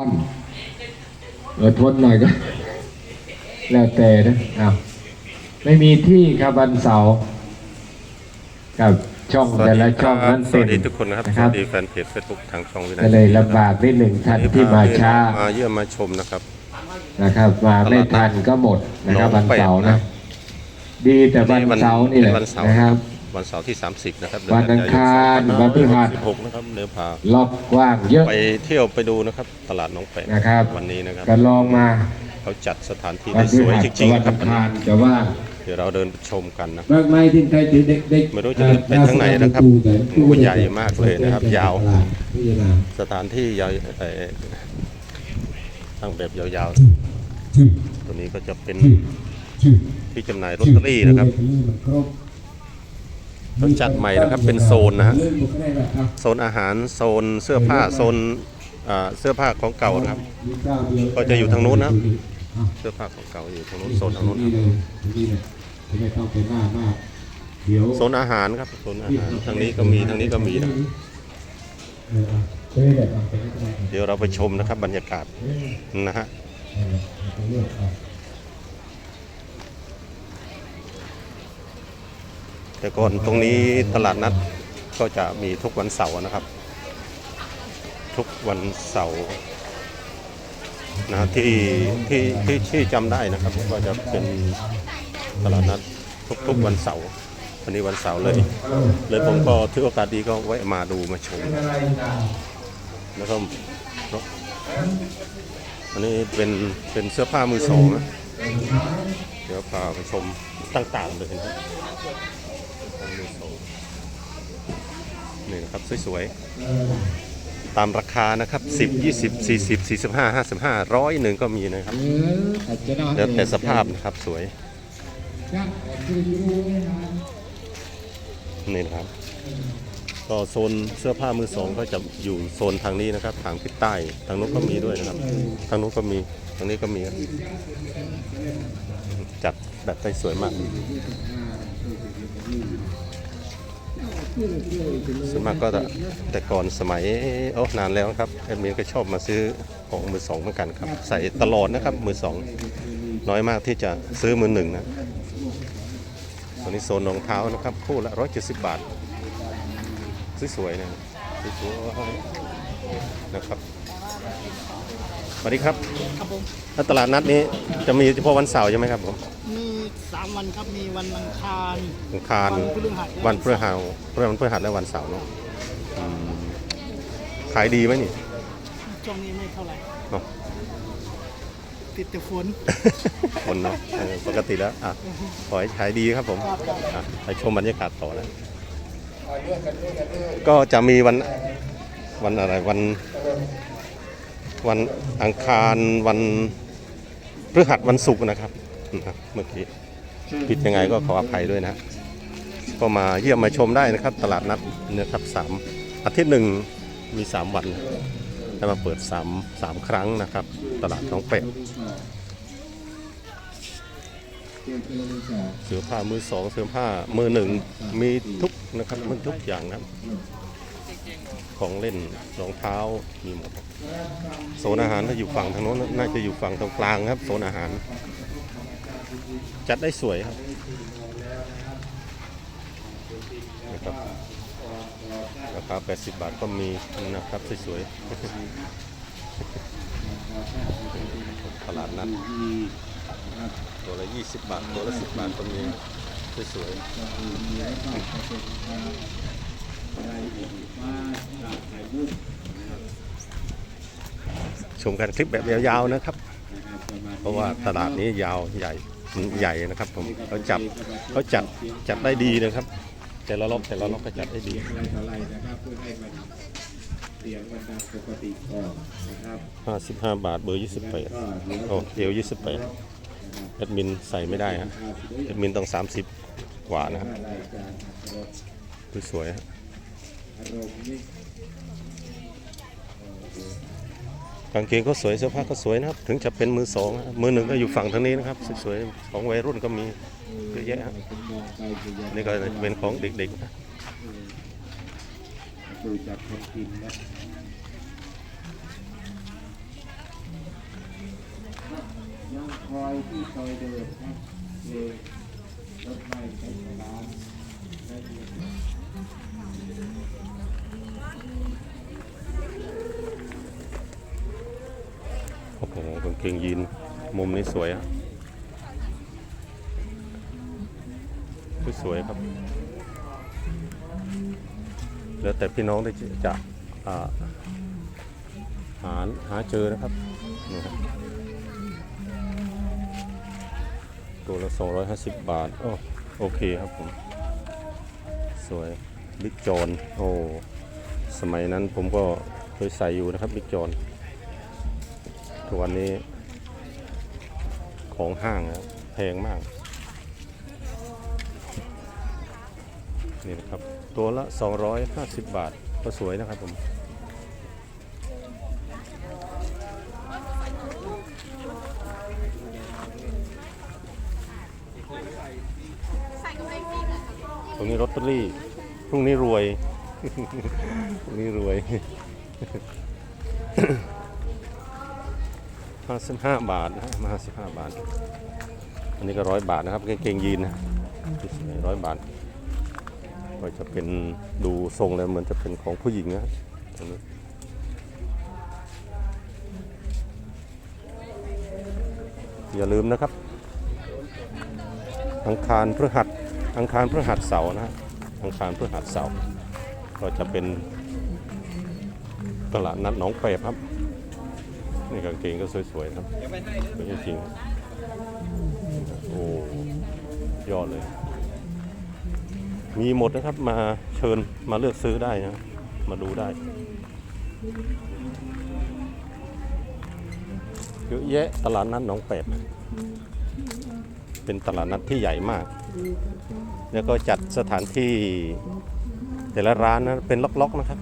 อนเออทนหน่อยก็ แล้วแต่นะอ้าวไม่มีที่ครับวันเสาร์กับช่องสวัสแต่ดีละคช่รัองบนั้นสเต็วัมสดีทุกคนนะครับนะสครับวัสดีแฟนเพจเฟซบุ๊กทางช่องวินาก็เลยลำบากนิดหนึ่งท่านที่มาช้ามาเยี่ยมมาชมนะครับ นะครับ มาไม่ทันก็หมดนะครับน้วัองนเป็ดเสาร์นะนะ ดีแต่วันเสาร์นี่แหละวัเสาร์นะครับ วันเสาร์ที่ 30 นะครับวันอังคารวันพฤหัส16นะครับเนื้อพาล็อกกว้างเยอะไปเที่ยวไปดูนะครับ ตลาดน้องเป็ดนะครับวันนี้นะครับก็ลองมาเขาจัดสถานที่วัได้นพฤสวยหัสจกับริงๆวันนะครับอังคารจะว่างเดี๋ยวเราเดินไปชมกันนะมากมายที่ใครถือเด็กๆไม่รู้จะไปทางไหนนะครับโอ้ใหญ่มากเลยนะครับ ยาว สถานที่ยาวเอ่อตั้งแบบยาวๆ ตัวนี้ก็จะเป็นที่จำหน่ายลอตเตอรี่นะครับ เขาจัดใหม่นะครับเป็นโซนนะฮะโซนอาหารโซนเสื้อผ้าโซนเสื้อผ้าของเก่านะครับ ก็จะอยู่ทางนู้นนะครับเสื้อผ้าของเก่าอยู่ทางนู้นโซนทางนู้นครับไม่ต้องไปหน้ามากเดี๋ยวโซนอาหารครับโซนอาหารทางนี้ก็มีทางนี้ก็มีนะเดี๋ยวเราไปชมนะครับบรรยากาศนะฮะ เออเอาไปเลือกเอา แต่ก่อนตรงนี้ตลาดนัดก็จะมีทุกวันเสาร์นะครับ ทุกวันเสาร์นะที่ที่ที่ที่จำได้นะครับ ก็จะเป็นตลาดนัดทุกๆวันเสาร์วันนี้วันเสาร์เลย เลยผมก็ถือโอกาสดีก็แวะมาดูมาชมอะไรต่างแล้วก็อันนี้เป็นเป็นเสื้อผ้ามือสองนะเดี๋ยวพาไปชมต่างๆเลยนะมือสอง นี่นะครับสวยๆ ตามราคานะครับ 10 20 40 45 55ร้อยหนึ่งก็มีนะครับเอออาจจะนอนแล้วแต่สภาพนะครับสวยจ้ะคือรู้ไม่นานนี่นะครับ ก็โซนเสื้อผ้ามือสองก็จะอยู่โซนทางนี้นะครับ ทางทิศใต้ ทางนู้นก็มีด้วยนะครับ ทางนู้นก็มี ทางนี้ก็มีครับจัดแบบได้สวยมาก ส่วนมากก็จะแต่ก่อนสมัยโอ้นานแล้วครับแอดมินก็ชอบมาซื้อของมือสองเหมือนกันครับ ใส่ตลอดนะครับมือสองน้อยมากที่จะซื้อมือหนึ่งนะตอนนี้โซนรองเท้านะครับ คู่ละร้อยเจ็ดสิบบาทสวยๆนะสวยๆนะครับสวัสดีครับ ครับผมแล้วตลาดนัดนี้จะมีเฉพาะวันเสาร์ใช่ไหมครับผมมีสามวันครับมีวันอังคารอังคารวันพฤหัสวันพฤหัสพฤหัสวันพฤหัสและวันเสาร์เนาะอืมขายดีไหมนี่ช่วงนี้ไม่เท่าไหร่เนาะ ติดแต่ฝน คนเนาะเออปกติแล้วอะขอให้ขายดีครับผมอะไปชมบรรยากาศต่อนะก็จะมีวันวันอะไรวัน วันอังคารวันพฤหัสวันศุกร์นะครับนะครับเมื่อกี้ ผิดยังไงก็ขออภัยด้วยนะ ก็มาเยี่ยมมาชมได้นะครับ ตลาดนัดนะครับสามอาทิตย์หนึ่งมีสามวันแล้วมาเปิดสามสามครั้งนะครับ ตลาดน้องเป็ดเสื้อผ้ามือสองเสื้อผ้ามือหนึ่งมีทุกนะครับมันทุกอย่างนะของเล่นรองเท้ามีหมดโซนอาหารถ้าอยู่ฝั่งทางโน้นน่าจะอยู่ฝั่งตรงกลางครับโซนอาหาร จัดได้สวยครับนะครับราคา 80 บาทก็มีนะครับสวยๆตลาดนัดตัวละ 20 บาท ตัวละ 10 บาทก็มีสวยๆชมกันคลิปแบบยาวๆนะครับ เพราะว่าตลาดนี้ยาวใหญ่ ใหญ่นะครับผมเขาจับเขาจัดจัดได้ดีนะครับ แต่ละรอบแต่ละรอบก็จัดได้ดีอะไรต่ออะไรนะครับเพื่อให้มันเสียงมันดังปกติก่อนนะครับ55บาทเบอร์28โอ้เอว28แอดมินใส่ไม่ได้ฮะแอดมินต้อง30กว่านะครับรายการสวยๆฮะ กางเกงก็สวยเสื้อผ้าก็สวยนะครับ ถึงจะเป็นมือสองมือหนึ่งก็อยู่ฝั่งทางนี้นะครับ สวยๆของวัยรุ่นก็มีเยอะแยะนี่ก็เป็นของเด็กๆคอยที่ซอยเดิมนะเลยรถไฟใช้ร้านได้ โอ้โหกางเกงยีนมุมนี้สวยอะสวยครับ แล้วแต่พี่น้องได้จะาหาหาเจอนะครับนี่ครับตัวละ 250 บาท โอ้โอเคครับผม สวยบิ๊กจอนโอ้สมัยนั้นผมก็เคยใส่อยู่นะครับบิ๊กจอน ทุกวันนี้ของห้างนะแพงมาก นี่นะครับ ตัวละ 250 บาท ก็สวยนะครับผมตรงนี้ลอตเตอรี่ พรุ่งนี้รวย พรุ่งนี้รวย ห้าสิบห้าบาทนะมาห้าสิบห้าบาท อันนี้ก็ร้อยบาทนะครับกางเกงยีนนะร้อยบาท ก็จะเป็นดูทรงแล้วเหมือนจะเป็นของผู้หญิงนะอย่าลืมนะครับอังคารพฤหัสอังคารพฤหัสเสาร์นะฮะอังคารพฤหัสเสาร์ก็จะเป็นตลาดนัดหนองแปบครับ นี่กางเกงก็สวยๆครับสวยจริงโอ้ยอดเลย มีหมดนะครับมาเชิญมาเลือกซื้อได้นะ มาดูได้เยอะแยะตลาดนัดหนองแปบเป็นตลาดนัดที่ใหญ่มาก แล้วก็จัดสถานที่แต่ละร้านนะเป็นล็อกๆนะครับ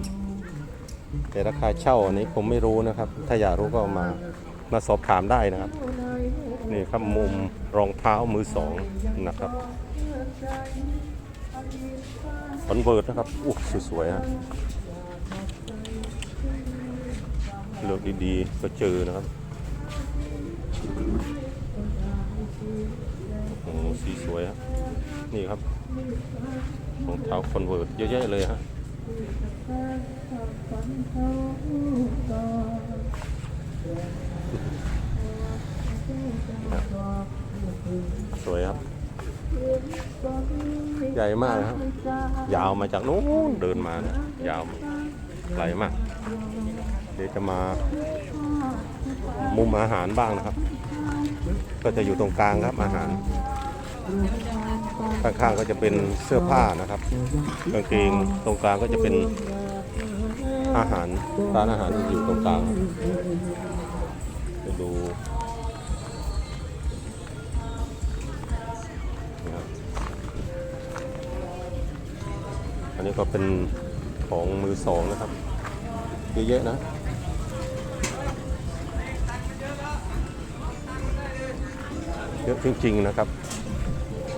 แต่ราคาเช่าอันนี้ผมไม่รู้นะครับ ถ้าอยากรู้ก็มามาสอบถามได้นะครับ นี่ครับมุมรองเท้ามือสองนะครับคอนเวิร์ตนะครับอู้สวยๆฮะเลือกดีๆก็เจอนะครับโอ้สีสวยฮะนี่ครับรองเท้าคอนเวิร์ตเยอะแยะเลยฮะ สวยครับ ใหญ่มากนะครับ ยาวมาจากนู้นเดินมานะยาวไกลมาก เดี๋ยวจะมา มุมอาหารบ้างนะครับ ก็จะอยู่ตรงกลางครับอาหาร ข้างๆก็จะเป็นเสื้อผ้านะครับกางเกงตรงกลางก็จะเป็นอาหารร้านอาหารที่อยู่ตรงกลางไปดูนี่ครับอันนี้ก็เป็นของมือสองนะครับเยอะแยะนะเยอะจริงๆนะครับ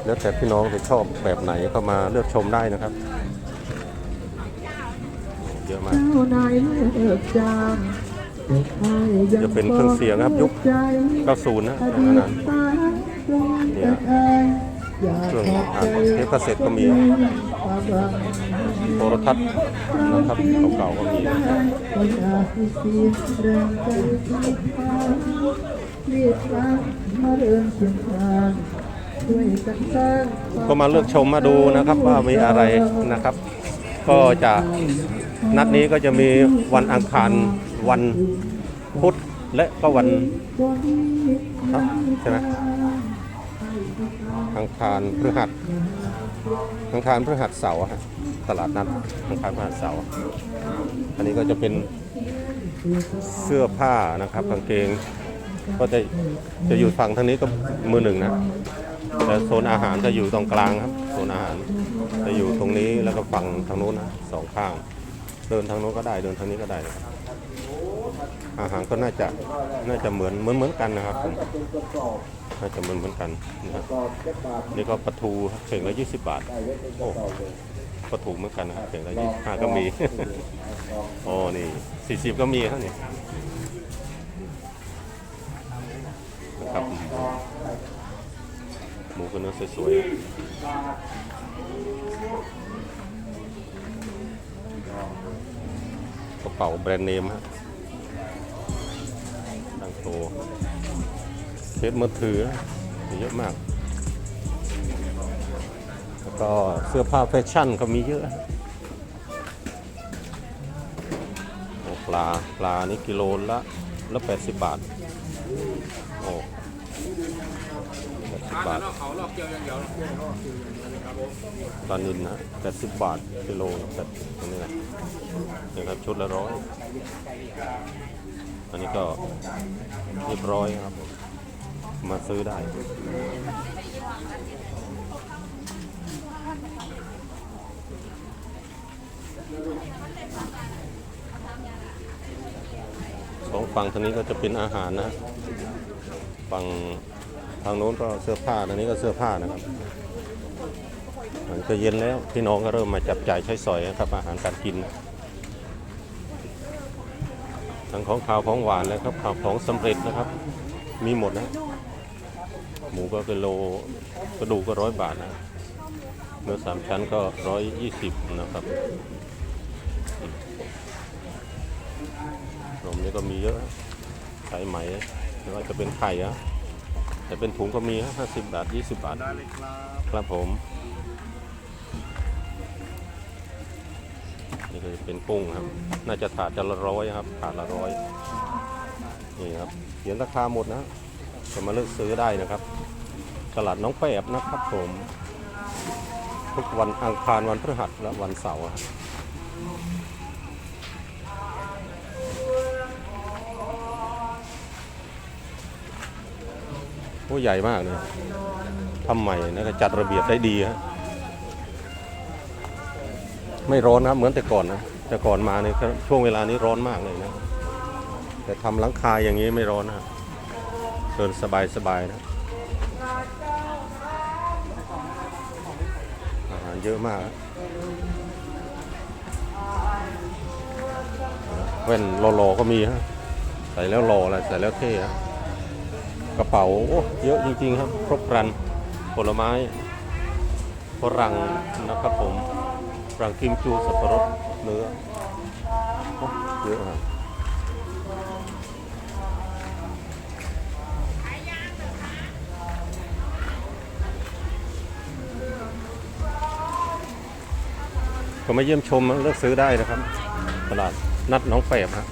แล้วแต่พี่น้องจะชอบแบบไหนก็มาเลือกชมได้นะครับ เยอะมากจะเป็นเครื่องเสียงครับยุค 90 นะตรงนั้นเนี่ยเครื่องอ่านเทปคาสเซ็ตก็มีโทรทัศน์นะครับเก่าๆก็มี ก็มาเลือกชมมาดูนะครับว่ามีอะไรนะครับ ก็จะนัดนี้ก็จะมีวันอังคารวันพุธและก็วันใช่ไหมอังคารพฤหัสอังคารพฤหัสเสาร์ฮะตลาดนัดอังคารพฤหัสเสาร์อันนี้ก็จะเป็นเสื้อผ้านะครับกางเกง ก็จะจะอยู่ฝั่งทางนี้ก็มือหนึ่งนะ แต่โซนอาหารจะอยู่ตรงกลางครับโซนอาหารจะอยู่ตรงนี้แล้วก็ฝั่งทางโน้นนะสองข้าง เดินทางโน้นก็ได้เดินทางนี้ก็ได้นะครับอาหารก็น่าจะน่าจะเหมือนเหมือนเหมือนกันนะครับผมน่าจะเหมือนเหมือนกันนะครับนี่ก็ปลาทูครับเข่งละยี่สิบบาทโอ้ปลาทูเหมือนกันนะครับเข่งละยี่ห้าก็มีโอ้นี่สี่สิบก็มีครับนี่นะครับ หมูก็เนื้อสวยๆกระเป๋าแบรนด์เนมฮะตั้งโตเคสมือถือเยอะมาก แล้วก็เสื้อผ้าแฟชั่นก็มีเยอะปลา ปลานี่กิโลละละ 80 บาท โอ้80บาทปลานินนะ80บาทกิโลแบบตรงนี้นะนี่ครับชุดละร้อยอันนี้ก็เรียบร้อยครับมาซื้อได้ สองฝั่งทางนี้ก็จะเป็นอาหารนะฝั่ง ทางโน้นก็เสื้อผ้าทางนี้ก็เสื้อผ้านะครับมันก็เย็นแล้วพี่น้องก็เริ่มมาจับจ่ายใช้สอยนะครับอาหารการกิน ทั้งของข้าวของหวานแล้วครับขาวของสำเร็จนะครับ มีหมดนะ หมูก็กิโลกระดูกก็ร้อยบาทนะเนื้อสามชั้นก็ร้อยยี่สิบนะครับนมนี่ก็มีเยอะสายไหมไม่ว่าจะเป็นไข่อะ แต่เป็นถุงก็มีฮะห้าสิบบาทยี่สิบบาทครับผม นี่ก็จะเป็นกุ้งครับ น่าจะถาดจะละร้อยครับ ถาดละร้อย นี่ครับเขียนราคาหมดนะจะมาเลือกซื้อได้นะครับ ตลาดน้องแปบนะครับผม ทุกวันอังคารวันพฤหัสและวันเสาร์ครับ อ้ใหญ่มากเลยทำใหม่นะก็จัดระเบียบได้ดีฮะไม่ร้อนนะครับ เหมือนแต่ก่อนนะแต่ก่อนมาเนี่ยช่วงเวลานี้ร้อนมากเลยนะ แต่ทำหลังคาอย่างนี้ไม่ร้อนนะเดินสบายสบายๆนะอาหารเยอะมากแว่นหล่อๆก็มีฮะใส่แล้วหล่ออะไรใส่แล้วเท่ฮะ ระเป๋าเยอะจริงๆครับ ครบครัน ผลไม้ฝรั่งนะครับผมฝรั่งกิมจูสับปะรดเนื้อเยอะครับก็มาเยี่ยมชมเลือกซื้อได้นะครับ ตลาดนัดน้องแฝบฮะ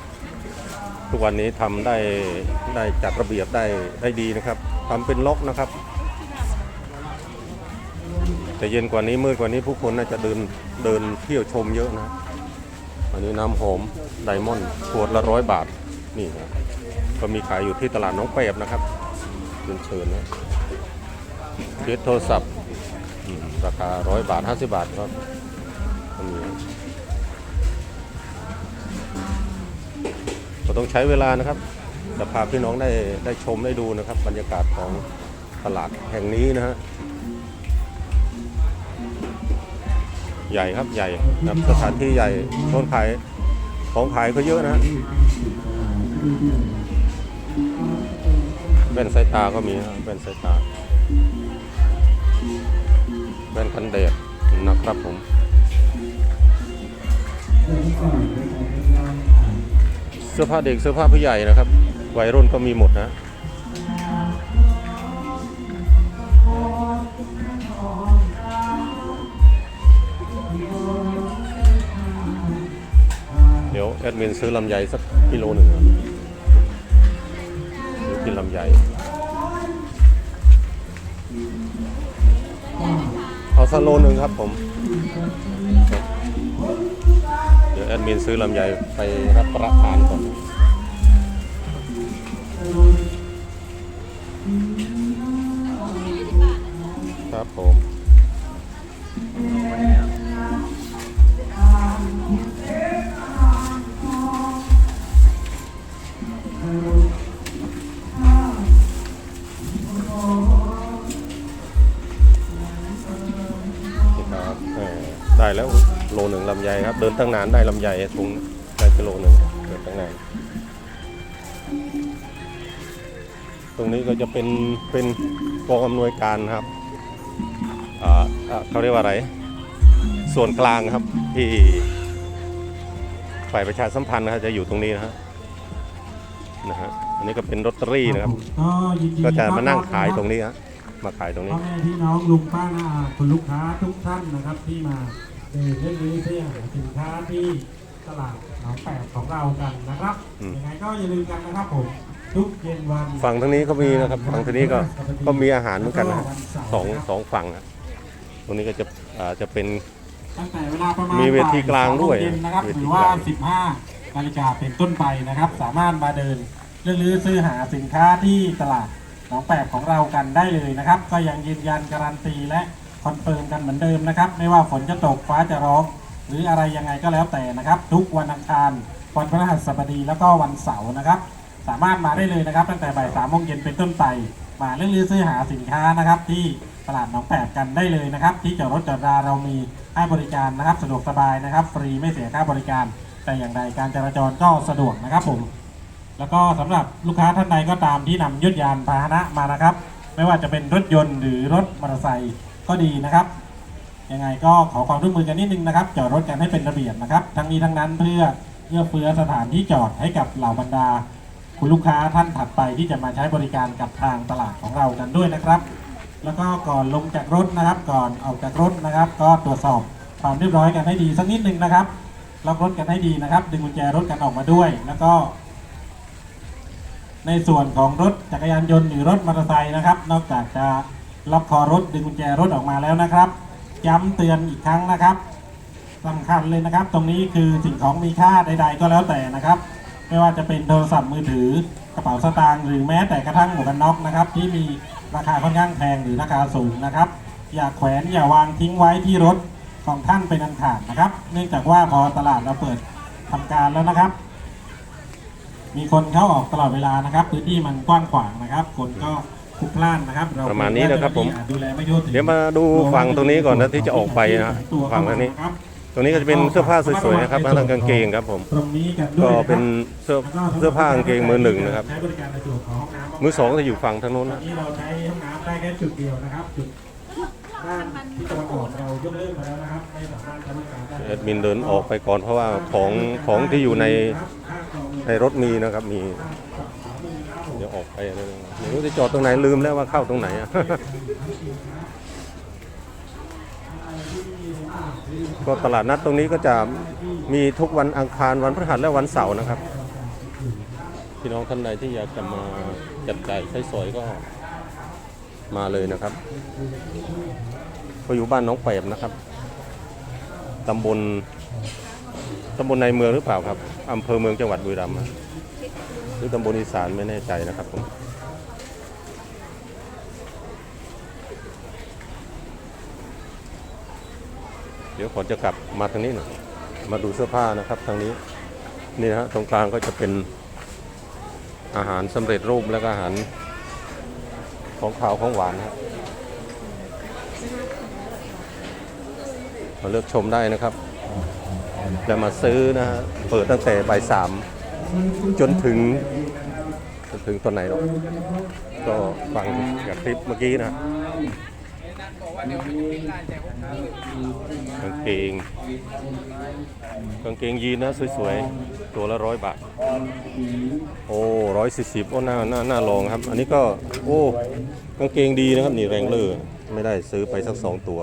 ทุกวันนี้ทำได้ได้จัดระเบียบได้ได้ดีนะครับทำเป็นล็อกนะครับ แต่เย็นกว่านี้มืดกว่านี้ผู้คนน่าจะเดินเดินเที่ยวชมเยอะนะอันนี้น้ำหอมไดมอนด์ขวดละร้อยบาทนี่นะก็มีขายอยู่ที่ตลาดน้องเปบนะครับเชิญเชิญนะเคสโทรศัพท์ราคาร้อยบาทห้าสิบาทก็ก็มี ก็ต้องใช้เวลานะครับจะพาพี่น้องได้ได้ชมได้ดูนะครับ บรรยากาศของตลาดแห่งนี้นะฮะใหญ่ครับใหญ่นะสถานที่ใหญ่ต้นขายของขายก็เยอะนะฮะแว่นสายตาก็มีครับแว่นสายตาแว่นกันแดดนะครับผม เสื้อผ้าเด็กเสื้อผ้าผู้ใหญ่นะครับ วัยรุ่นก็มีหมดนะเดี๋ยวแอดมินซื้อลำไยสักกิโลหนึ่งนะซื้อกินลำไยเอาสักโลหนึ่งครับผม แอดมินซื้อลำไยไปรับประทานก่อนครับผม โลหนึ่งลำไยครับ เดินตั้งนานได้ลำไยถุงได้กิโลหนึ่งเดินตั้งนานตรงนี้ก็จะเป็นเป็นกองอำนวยการครับอ่าอ่าเขาเรียกว่าอะไร ส่วนกลางครับที่ฝ่ายประชาสัมพันธ์นะครับจะอยู่ตรงนี้นะฮะนะฮะอันนี้ก็เป็นลอตเตอรี่นะครับก็ยินดีก็จะมานั่งต้อรับขายตรงนี้ฮะมาขายตรงนี้พ่อแม่พี่น้องลุงป้าน้าอาคุณลูกค้าทุกท่านนะครับที่มา เดินเล่นนี้เพื่อหาสินค้าที่ตลาดหนองแปดของเรากันนะครับอืม ยังไงก็อย่าลืมกันนะครับผมทุกเย็นวันฝั่งทางนี้ก็มีนะครับฝั่งทางนี้ก็ก็มีอาหารเหมือนกันนะฮะแล้ววัเาร์สองนะครับสองฝั่งอะตรงนี้ก็จะอ่าจะเป็น ตั้งแต่เวลาประมาณมีเวทีกลางด้วยบ่สอโมเย็นนะครับเวหทีรือกว่าลาง 15นาฬิกาเป็นต้นไปนะครับ สามารถมาเดินเลือกซื้อซื้อหาสินค้าที่ตลาดหนองแปบของเรากันได้เลยนะครับ ก็ยังยืนยันการันตีและ คอนเฟิร์มกันเหมือนเดิมนะครับ ไม่ว่าฝนจะตกฟ้าจะร้อง หรืออะไรยังไงก็แล้วแต่นะครับ ทุกวันอังคารวันพฤหัสบดีแล้วก็วันเสาร์นะครับ สามารถมาได้เลยนะครับ ตั้งแต่บ่ายสามโมงเย็นเป็นต้นไป มาเลือกซื้อหาสินค้านะครับ ที่ตลาดหนองแปบกันได้เลยนะครับ ที่จอดรถจอดราเรามีให้บริการนะครับ สะดวกสบายนะครับ ฟรีไม่เสียค่าบริการ แต่อย่างใดการจราจรก็สะดวกนะครับผมแล้วก็สำหรับลูกค้าท่านใดก็ตามที่นำยุทธยานพาหนะมานะครับ ไม่ว่าจะเป็นรถยนต์หรือรถมอเตอร์ไซค์ ก็ดีนะครับ ยังไงก็ขอความร่วมมือกันนิดนึงนะครับ จอดรถกันให้เป็นระเบียบนะครับ ทั้งนี้ทั้งนั้นเพื่อเอื้อเฟื้อสถานที่จอดให้กับเหล่าบรรดา คุณลูกค้าท่านถัดไปที่จะมาใช้บริการกับทางตลาดของเรากันด้วยนะครับ แล้วก็ก่อนลงจากรถนะครับ ก่อนออกจากรถนะครับ ก็ตรวจสอบความเรียบร้อยกันให้ดีสักนิดนึงนะครับล็อกรถกันให้ดีนะครับ ดึงกุญแจรถกันออกมาด้วย แล้วก็ ในส่วนของรถจักรยานยนต์หรือรถมอเตอร์ไซค์นะครับ นอกจากจะ ล็อกคอรถดึงกุญแจรถออกมาแล้วนะครับ ย้ำเตือนอีกครั้งนะครับสำคัญเลยนะครับ ตรงนี้คือสิ่งของมีค่าใด ๆ ก็แล้วแต่นะครับ ไม่ว่าจะเป็นโทรศัพท์มือถือกระเป๋าสตางค์หรือแม้แต่กระทั่งหมวกกันน็อกนะครับ ที่มีราคาค่อนข้างแพงหรือราคาสูงนะครับ อย่าแขวนอย่าวางทิ้งไว้ที่รถของท่านเป็นอันขาดนะครับ เนื่องจากว่าพอตลาดเราเปิดทำการแล้วนะครับ มีคนเข้าออกตลอดเวลานะครับ พื้นที่มันกว้างขวางนะครับ คนก็ พลุกพล่านนะครับเราประมาณนี้นะครับผมอาจดูแลไม่ทั่วถึงเดี๋ยวมาดูฝั่งตรงนี้ก่อนนะที่จะออกไปนะฝั่งทางนี้ ตรงนี้ก็จะเป็นเสื้อผ้าสวยๆนะครับทั้งกางเกงครับผมตรงนี้กันด้วยก็นะครับเป็นเสื้อเสื้อผ้ากางเกงมือหนึ่งนะครับ ใช้บริการในส่วนของห้องน้ำมือสองจะอยู่ฝั่งทางโน้นตอนะนนี้เราใช้ห้องน้ำได้แค่จุดเดียวนะครับจุดด้านที่ตะวันออกเรายกเลิกไปแล้วนะครับไม่สามารถใช้บริการได้แอดมินเดินออกไปก่อนเพราะว่าของของที่อยู่ในในรถมีนะครับมี เดี๋ยวออกไปนะ ไม่รู้จะจอดตรงไหนลืมแล้วว่าเข้าตรงไหนอะก็ตลาดนัดตรงนี้ก็จะมีทุกวันอังคารวันพฤหัสและวันเสาร์นะครับ พี่น้องท่านใดที่อยากจะมาจับจ่ายใช้สอยก็มาเลยนะครับก็อยู่บ้านน้องแปบนะครับตำบลตำบลในเมืองหรือเปล่าครับอำเภอเมืองจังหวัดบุรีรัมย์อะหรือตำบลอีสานไม่แน่ใจนะครับผม ดี๋ยวขอจะกลับมาทางนี้หน่อยมาดูเสื้อผ้านะครับทางนี้นี่นะฮะตรงกลางก็จะเป็นอาหารสำเร็จรูปแล้วก็อาหารของขาวของหวานนะครับมาเลือกชมได้นะครับจะมาซื้อนะฮะเปิดตั้งแต่บ่ายสามจนถึงจนถึงตอนไหนหรอกก็ฟังจากคลิปเมื่อกี้นะ กางเกงกางเกงยีนนะสวยๆ ตัวละร้อยบาท โอ้ร้อยสี่สิบโอ้น่าน่าน่าลองครับ อันนี้ก็ โอ้กางเกงดีนะครับ นี่แรงเลอร์ไม่ได้ซื้อไปสักสองตัว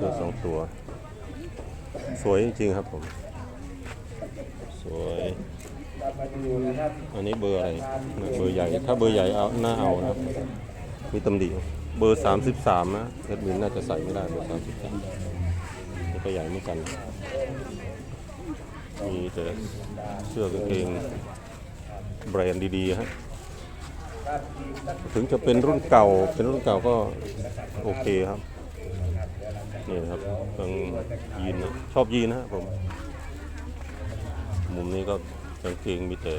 ซื้อสองตัว สวยจริงๆครับผม สวยอันนี้เบอร์อะไร เบอร์ใหญ่ ถ้าเบอร์ใหญ่เอาหน้าเอานะมีตำหนิ เบอร์ 33 นะเอ็ดมินน่าจะใส่ไม่ได้เบอร์ 33นี่ก็ใหญ่เหมือนกัน มีแต่เสื้อกางเกงแบรนด์ดีๆฮะถึงจะเป็นรุ่นเก่า เป็นรุ่นเก่าก็โอเคครับ นี่ครับกางยีนนะชอบยีนนะครับผม มุมนี้ก็กางเกงมีแต่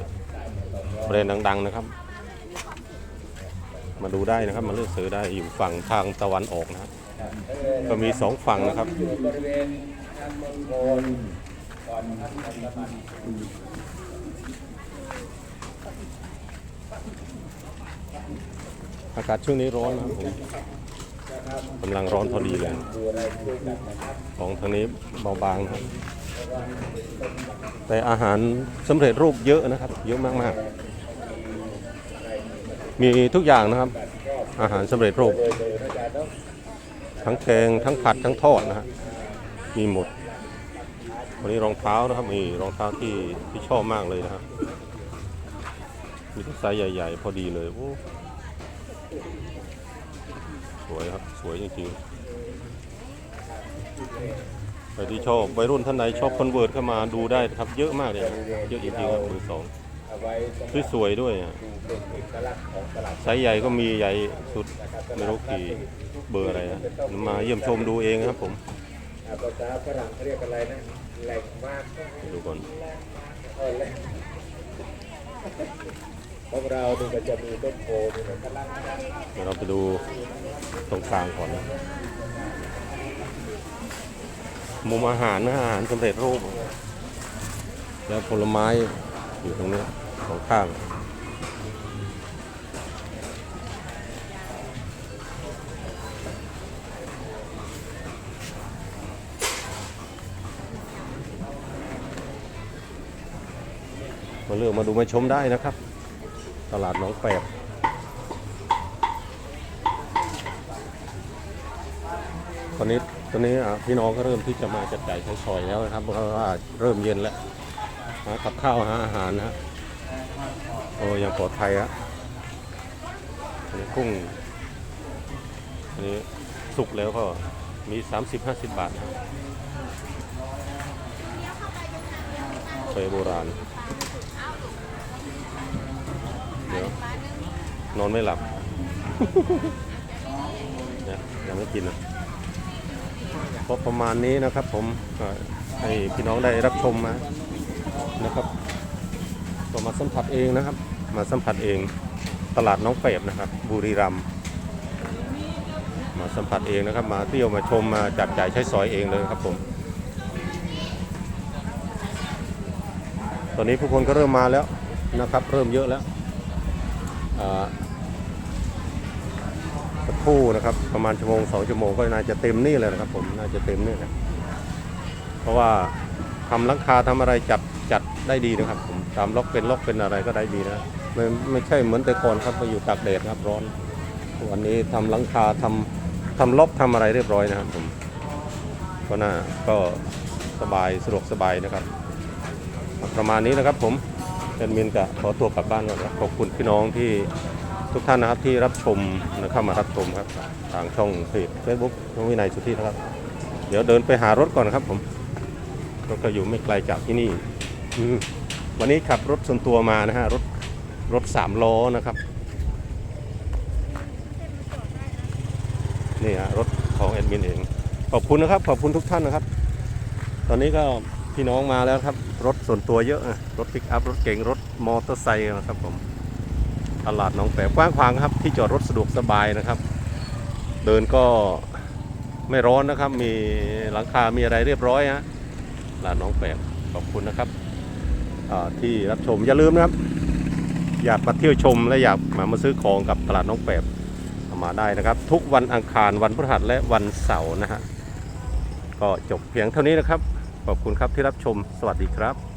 แบรนด์ดัง ๆ นะครับ มาดูได้นะครับ มาเลือกซื้อได้อยู่ฝั่งทางตะวันออกนะฮะก็มีสองฝั่งนะครับอากาศช่วงนี้ร้อนนะครับผมกำลังร้อนพอดีเลยของทางนี้เบาบางครับ แต่อาหารสำเร็จรูปเยอะนะครับ เยอะมากๆ มีทุกอย่างนะครับ อาหารสำเร็จรูป ทั้งแกงทั้งผัดทั้งทอดนะฮะมีหมดวันนี้รองเท้านะครับมีรองเท้าที่ที่ชอบมากเลยนะครับมีทุกไซส์ใหญ่ ๆ พอดีเลยโอ้สวยครับสวยจริงๆใครที่ชอบวัยรุ่นท่านไหนชอบคอนเวิร์ตเข้ามาดูได้ครับ เยอะมากเลย เยอะจริงๆครับมือสอง สวยๆด้วยอะไซส์ใหญ่ก็มีใหญ่สุดไม่รู้กี่เบอร์อะไรนะมาเยี่ยมชมดูเองครับผมภาษาฝรั่งเขาเรียกอะไรนะแหล่งมากดูก่อนของเราดูมันจะมีต้นโพมีเหมือนกันละเดี๋ยวเราไปดูตรงกลางก่อนนะมุมอาหารนะอาหารสำเร็จรูป แล้วผลไม้อยู่ตรงนี้ สองข้าง มาเลือกมาดูมาชมได้นะครับ ตลาดหนองแปบตอนนี้ตอนนี้พี่น้องก็เริ่มที่จะมาจับจ่ายใช้สอยแล้วนะครับเพราะว่าเริ่มเย็นแล้วหากับข้าวหาอาหารนะฮะโอ้ยังปลอดภัยฮะอันนี้กุ้ง อันนี้สุกแล้วก็มี 30-50 บาทนะไปโบราณ เดี๋ยวนอนไม่หลับเนี่ยยังไม่กินอะก็ประมาณนี้นะครับผมให้พี่น้องได้รับชมมานะครับก็มาสัมผัสเองนะครับ มาสัมผัสเองตลาดน้องเปรบนะครับ บุรีรัมย์มาสัมผัสเองนะครับ มาเที่ยวมาชมมาจับจ่ายใช้สอยเองเลยครับผม ตอนนี้ผู้คนก็เริ่มมาแล้วนะครับ เริ่มเยอะแล้วสักครู่นะครับ ประมาณชั่วโมงสองชั่วโมงก็น่าจะเต็มนี่เลยนะครับ ผมน่าจะเต็มนี่นะเพราะว่าทำลังคาทำอะไรจัดจัดได้ดีนะครับผมตามล็อกเป็นล็อกเป็นอะไรก็ได้ดีนะ ไม่ไม่ใช่เหมือนแต่ก่อนครับไปอยู่ตากแดดนะครับร้อน วันนี้ทำหลังคาทำทำล็อกทำอะไรเรียบร้อยนะครับผมก็น่าก็สบายสะดวกสบายนะครับ ประมาณนี้นะครับผมเป็นมินกะขอตัวกลับบ้านก่อนนะขอบคุณพี่น้องที่ทุกท่านนะครับที่รับชมนะเข้ามารับชมครับทางช่องเพจเฟซบุ๊กน้องวินัยสุทธินะครับ เดี๋ยวเดินไปหารถก่อนนะครับผมรถก็อยู่ไม่ไกลจากที่นี่วันนี้ขับรถส่วนตัวมานะฮะรถ รถสามล้อนะครับ นี่ฮะรถของแอดมินเอง ขอบคุณนะครับ ขอบคุณทุกท่านนะครับ ตอนนี้ก็พี่น้องมาแล้วครับ รถส่วนตัวเยอะนะรถปิกอัพ รถเก๋ง รถมอเตอร์ไซค์นะครับผม ตลาดหนองแปบกว้างขวางครับ ที่จอดรถสะดวกสบายนะครับ เดินก็ไม่ร้อนนะครับ มีหลังคา มีอะไรเรียบร้อยฮะตลาดหนองแปบขอบคุณนะครับที่รับชมอย่าลืมนะครับ อยากมาเที่ยวชมและอยากมามาซื้อของกับตลาดน้องแปบมาได้นะครับ ทุกวันอังคารวันพฤหัสและวันเสาร์นะฮะก็จบเพียงเท่านี้นะครับ ขอบคุณครับที่รับชมสวัสดีครับ